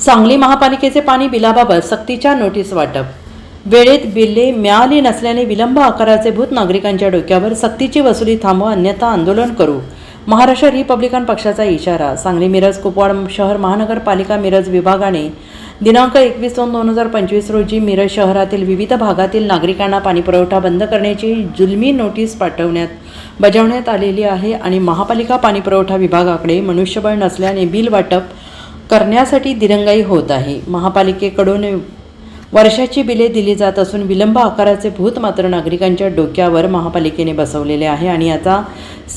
सांगली महापालिकेचे पाणी बिलाबाबत सक्तीच्या नोटीस वाटप. वेळेत बिले मिळाली नसल्याने विलंब आकाराचे भूत नागरिकांच्या डोक्यावर सक्तीची वसुली थांबवा अन्यथा आंदोलन करू. महाराष्ट्र रिपब्लिकन पक्षाचा इशारा सांगली मिरज कुपवाड शहर महानगरपालिका मिरज विभागाने दिनांक एकवीस दोन दोन हजार पंचवीस रोजी मिरज शहरातील विविध भागातील नागरिकांना पाणीपुरवठा बंद करण्याची जुलमी नोटीस पाठवण्यात बजावण्यात आलेली आहे आणि महापालिका पाणीपुरवठा विभागाकडे मनुष्यबळ नसल्याने बिल वाटप करण्यासाठी दिरंगाई होत आहे. महापालिकेकडून वर्षाची बिले दिली जात असून विलंब आकाराचे भूत मात्र नागरिकांच्या डोक्यावर महापालिकेने बसवलेले आहे आणि याचा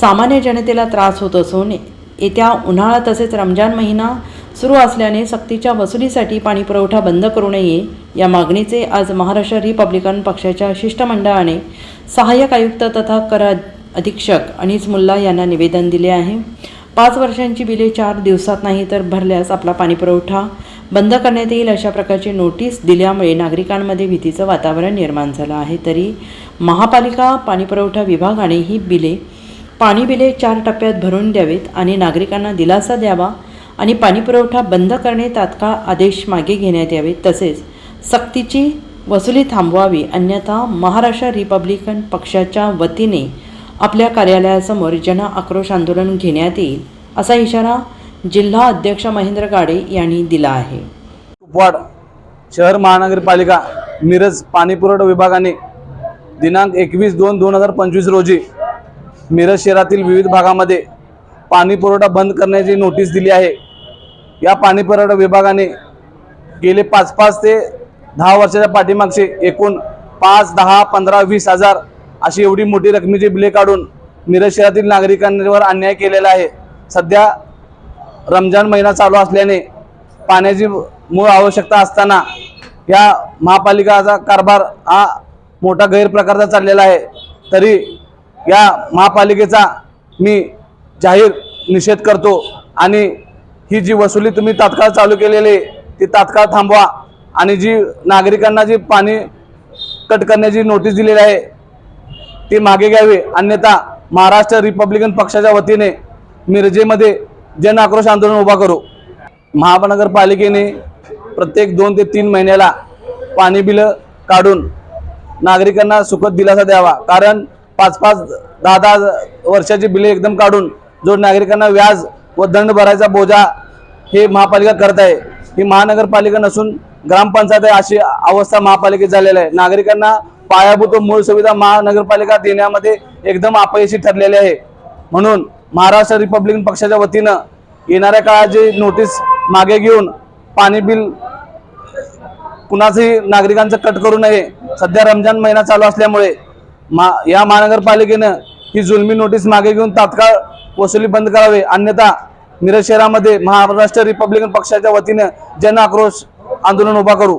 सामान्य जनतेला त्रास होत असून येत्या उन्हाळा तसेच रमजान महिना सुरू असल्याने सक्तीच्या वसुलीसाठी पाणीपुरवठा बंद करू नये या मागणीचे आज महाराष्ट्र रिपब्लिकन पक्षाच्या शिष्टमंडळाने सहाय्यक आयुक्त तथा कर अधीक्षक अनिस मुल्ला यांना निवेदन दिले आहे. पाच वर्षांची बिले चार दिवसात नाही तर भरल्यास आपला पाणीपुरवठा बंद करण्यात येईल अशा प्रकारची नोटीस दिल्यामुळे नागरिकांमध्ये भीतीचं वातावरण निर्माण झालं आहे. तरी महापालिका पाणीपुरवठा विभागाने ही बिले पाणी बिले चार टप्प्यात भरून द्यावेत आणि नागरिकांना दिलासा द्यावा आणि पाणीपुरवठा बंद करणे तात्काळ आदेश मागे घेण्यात यावेत. तसेच सक्तीची वसुली थांबवावी अन्यथा महाराष्ट्र रिपब्लिकन पक्षाच्या वतीने आपल्या कार्यालयासमोर जन आक्रोश आंदोलन घेण्यात येईल असा इशारा जिल्हा अध्यक्ष महेंद्र गाडे यांनी दिला आहे. कुपवाड शहर महानगरपालिका मिरज पाणीपुरवठा विभागाने दिनांक एकवीस दोन दोन हजार पंचवीस रोजी मिरज शहरातील विविध भागामध्ये पाणीपुरवठा बंद करण्याची नोटीस दिली आहे. या पाणीपुरवठा विभागाने गेले पाच पाच ते दहा वर्षाच्या पाठीमागचे एकूण पाच दहा पंधरा वीस हजार अशी एवढी मोठी रकमेची बिले काढून मिरज शहरातील नागरिकांवर अन्याय केलेला आहे. सध्या रमजान महिना चालू असल्याने पाण्याची मूळ आवश्यकता असताना या महापालिकाचा कारभार हा मोठा गैरप्रकारचा चाललेला आहे. तरी या महापालिकेचा मी जाहीर निषेध करतो आणि ही जी वसुली तुम्ही तात्काळ चालू केलेली आहे ती तात्काळ थांबवा आणि जी नागरिकांना जी पाणी कट करण्याची नोटीस दिलेली आहे ती मागे घ्यावी. अन्यथा महाराष्ट्र रिपब्लिकन पक्षाच्या वतीने मिरजेमध्ये जन आक्रोश आंदोलन उभा करू. महानगरपालिकेने प्रत्येक दोन ते तीन महिन्याला पाणी बिलं काढून नागरिकांना सुखद दिलासा द्यावा. कारण पाच पाच दहा दहा वर्षाची बिले एकदम काढून जो नागरिकांना व्याज व दंड भरायचा बोजा हे महापालिका करत आहे ही महानगरपालिका नसून ग्रामपंचायत आहे अशी अवस्था महापालिकेत झालेली आहे. नागरिकांना पायाभूत व मूळ सुविधा महानगरपालिका देण्यामध्ये एकदम अपयशी ठरलेले आहे. म्हणून महाराष्ट्र रिपब्लिकन पक्षाच्या वतीनं येणाऱ्या काळात जी नोटीस मागे घेऊन पाणी बिल कुणाचंही नागरिकांचं कट करू नये सध्या रमजान महिना चालू असल्यामुळे मा या महानगरपालिकेनं ही जुलमी नोटीस मागे घेऊन तात्काळ वसुली बंद करावे. अन्यथा मिरज शहरामध्ये महाराष्ट्र रिपब्लिकन पक्षाच्या वतीनं जन आक्रोश आंदोलन उभा करू.